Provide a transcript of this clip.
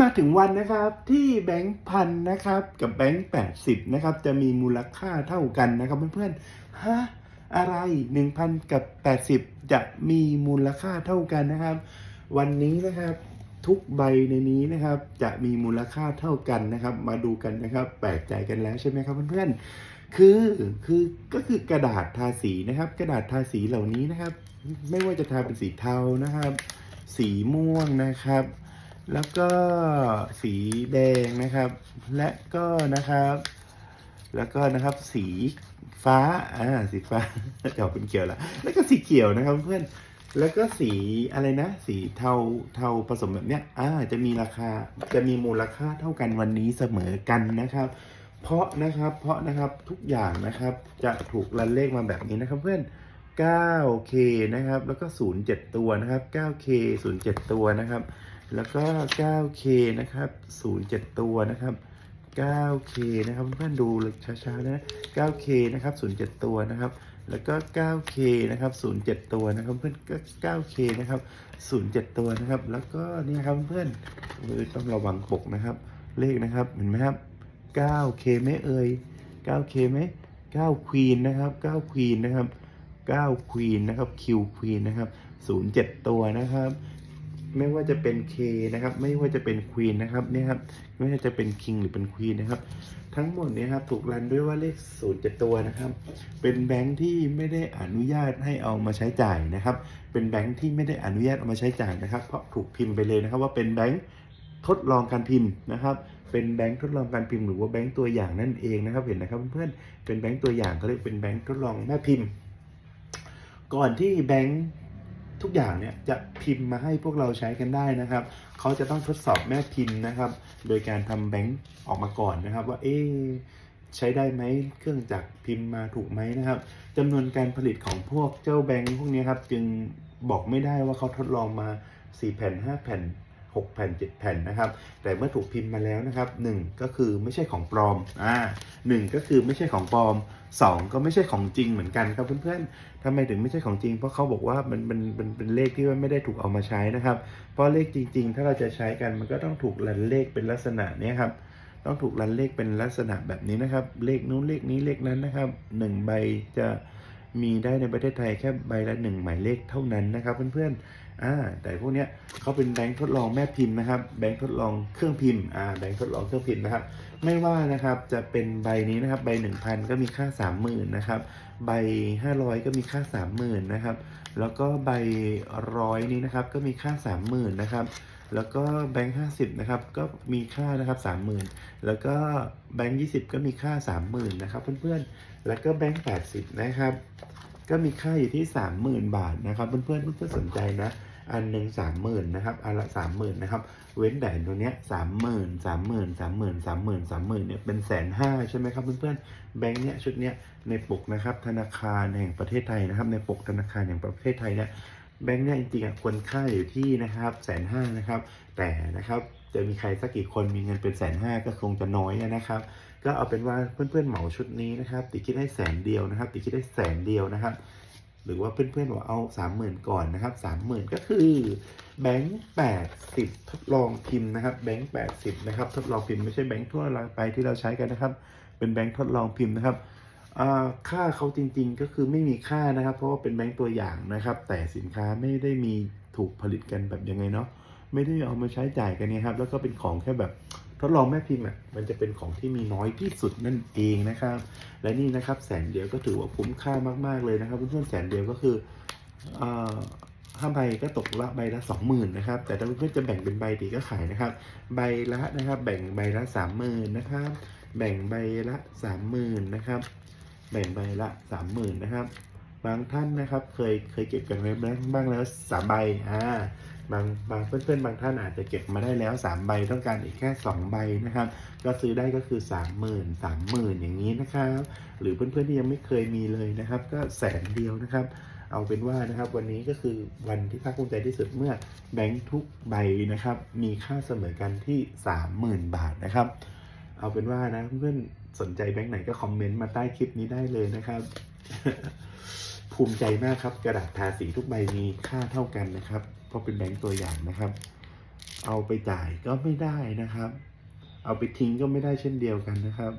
มาถึงวันนะครับที่แบงค์พันนะครับกับแบงค์แปดสิบนะครับจะมีมูลค่าเท่ากันนะครับเพื่อนๆฮะอะไรหนึ่งพันกับแปดสิบจะมีมูลค่าเท่ากันนะครับ วันนี้นะครับทุกใบในนี้นะครับ จะมีมูลค่าเท่ากันนะครับ มาดูกันนะครับ แปลกใจกันแล้วใช่ไหมครับเพื่อนๆคือคือก็คือกระดาษทาสีนะครับ กระดาษทาสีเหล่านี้นะครับ ไม่ว่าจะทาเป็นสีเทานะครับ สีม่วงนะครับ แล้วก็สีแดงนะครับ และก็นะครับ แล้วก็นะครับสีฟ้า อ่า สีฟ้าจะออกเป็นเขียวล้วแล้วก็สีเขียวนะครับเพื่อน แล้วก็สีอะไรนะ สีเทา เทาผสมแบบเนี้ย อ่า จะมีราคา จะมีมูลค่าเท่ากันวันนี้เสมอกันนะครับ เพราะนะครับ เพราะนะครับทุกอย่างนะครับ จะถูกรันเลขมาแบบนี้นะครับ เพื่อน 9K นะครับ แล้วก็ 07 ตัวนะครับ 9K 07 ตัวนะครับ แล้วก็ 9K นะครับ 07 ตัวนะครับ 9K นะครับเพื่อนๆดูช้าๆนะ 9K นะครับ 07 ตัวนะครับ แล้วก็ 9K นะครับ 07 ตัวนะครับ เพื่อนก็ 9K นะครับ 07 ตัวนะครับ แล้วก็นี่ครับเพื่อนต้องระวังปกนะครับ เลขนะครับ เห็นไหมครับ 9K ไหมเอ่ย 9K ไหม9 Queen นะครับ9 Queen นะครับ9 Queen นะครับ Q Queen นะครับ 07 ตัวนะครับ ไม่ว่าจะเป็น K นะครับ ไม่ว่าจะเป็น Queen นะครับเนี่ยครับไม่ว่าจะเป็น King หรือเป็น Queen นะครับ ทั้งหมดเนี่ยครับถูกรันด้วยว่าเลข07ตัวนะครับ เป็นแบงค์ที่ไม่ได้อนุญาตให้เอามาใช้จ่ายนะครับ เป็นแบงค์ที่ไม่ได้อนุญาตเอามาใช้จ่ายนะครับ เพราะถูกพิมพ์ไปเลยนะครับ ว่าเป็นแบงค์ทดลองการพิมพ์นะครับ เป็นแบงค์ทดลองการพิมพ์หรือว่าแบงค์ตัวอย่างนั่นเองนะครับ เห็นนะครับเพื่อนๆเป็นแบงค์ตัวอย่างเขาเรียกเป็นแบงค์ทดลองแม่พิมพ์ ก่อนที่แบงค์ ทุกอย่างเนี่ยจะพิมพ์มาให้พวกเราใช้กันได้นะครับ เขาจะต้องทดสอบแม่พิมพ์นะครับ โดยการทำแบงค์ออกมาก่อนนะครับ ว่าเอ๊ใช้ได้ไหมเครื่องจักรพิมพ์มาถูกไหมนะครับจำนวนการผลิตของพวกเจ้าแบงค์พวกนี้ครับจึงบอกไม่ได้ว่าเขาทดลองมา 4 แผ่น 5 แผ่น 6 แผ่น 7 แผ่นนะครับ แต่เมื่อถูกพิมพ์มาแล้วนะครับ 1 ก็คือไม่ใช่ของปลอมอ่าหนึ่งก็คือไม่ใช่ของปลอม 2 ก็ไม่ใช่ของจริงเหมือนกันครับเพื่อนๆทำไมถึงไม่ใช่ของจริง เพราะเขาบอกว่ามันมันมันเป็นเลขที่ว่าไม่ได้ถูกเอามาใช้นะครับ เพราะเลขจริง ๆ ถ้าเราจะใช้กันมันก็ต้องถูกรันเลขเป็นลักษณะนี้ครับต้องถูกรันเลขเป็นลักษณะแบบนี้นะครับ เลขนู้นเลขนี้เลขนั้นนะครับหนึ่งใบจะมีได้ในประเทศไทยแค่ใบละหนึ่งหมายเลขเท่านั้นนะครับเพื่อนๆ อ่าแต่พวกเนี้ยเขาเป็นแบงค์ทดลองแม่พิมพ์นะครับแบงค์ทดลองเครื่องพิมพ์อ่าแบงค์ทดลองเครื่องพิมพ์นะครับ ไม่ว่านะครับจะเป็นใบนี้นะครับใบ 1,000 ก็มีค่า 30,000นะครับใบ 500 ก็มีค่า 30,000นะครับแล้วก็ใบร้อยนี้นะครับก็มีค่า 30,000นะครับแล้วก็แบงค์50นะครับก็มีค่านะครับ30,000แล้วก็แบงค์20ก็มีค่า30,000นะครับเพื่อนๆ แล้วก็แบงค์80นะครับ ก็มีค่าอยู่ที่ 30,000 บาทนะครับ เพื่อนๆเพื่อนๆสนใจนะ อันหนึ่งสามหมื่นนะครับ อันละสามหมื่นนะครับ เว้นแต่ตัวเนี้ยสามหมื่นสามหมื่นสามหมื่นสามหมื่นสามหมื่นเนี่ยเป็นแสนห้าใช่ไหมครับเพื่อนๆแบงค์เนี้ยชุดเนี้ยในปกนะครับธนาคารแห่งประเทศไทยนะครับ ในปกธนาคารแห่งประเทศไทยเนี่ย แบงค์เนี่ยจริงๆควรค่าอยู่ที่นะครับแสนห้านะครับ แต่นะครับจะมีใครสักกี่คนมีเงินเป็นแสนห้าก็คงจะน้อยนะครับ ก็เอาเป็นว่าเพื่อนๆเหมาชุดนี้นะครับ ติคิดได้แสนเดียวนะครับ ติคิดได้แสนเดียวนะครับ หรือว่าเพื่อนๆบอกเอาสามหมื่นก่อนนะครับสามหมื่นก็คือแบงค์แปดสิบทดลองพิมพ์นะครับ แบงค์แปดสิบนะครับ ทดลองพิมพ์ไม่ใช่แบงค์ทั่วไปที่เราใช้กันนะครับ เป็นแบงค์ทดลองพิมพ์นะครับ ค่าเขาจริงๆก็คือไม่มีค่านะครับ เพราะว่าเป็นแบงค์ตัวอย่างนะครับ แต่สินค้าไม่ได้มีถูกผลิตกันแบบยังไงเนาะไม่ได้เอามาใช้จ่ายกันนี่ยครับ แล้วก็เป็นของแค่แบบทดลองแม่พิมพ์อะมันจะเป็นของที่มีน้อยที่สุดนั่นเองนะครับ และนี่นะครับแสนเดียวก็ถือว่าคุ้มค่ามากๆเลยนะครับเพื่อนๆแสนเดียวก็คืออห้าใบก็ตกละใบละสองหมื่นนะครับ แต่ถ้าเพื่อนๆจะแบ่งเป็นใบตีก็ขายนะครับ ใบละนะครับ แบ่งใบละสามหมื่นนะครับ แบ่งใบละสามหมื่นนะครับ แบ่งใบละสามหมื่นนะครับ บางท่านนะครับเคยเคยเก็บกันไว้บ้างแล้วสามใบอ่าบางบางเพื่อนๆบางท่านอาจจะเก็บมาได้แล้วสามใบต้องการอีกแค่สองใบนะครับ ก็ซื้อได้ก็คือสามหมื่นสามหมื่นอย่างนี้นะครับ หรือเพื่อนๆที่ยังไม่เคยมีเลยนะครับ ก็แสนเดียวนะครับ เอาเป็นว่านะครับ วันนี้ก็คือวันที่ภาคภูมิใจที่สุดเมื่อแบงค์ทุกใบนะครับ มีค่าเสมอกันที่สามหมื่นบาทนะครับ เอาเป็นว่านะเพื่อนๆ สนใจแบงค์ไหนก็คอมเมนต์มาใต้คลิปนี้ได้เลยนะครับ ภูมิใจมากครับ กระดาษทาสีทุกใบมีค่าเท่ากันนะครับ เพราะเป็นแบงค์ตัวอย่างนะครับ เอาไปจ่ายก็ไม่ได้นะครับ เอาไปทิ้งก็ไม่ได้เช่นเดียวกันนะครับ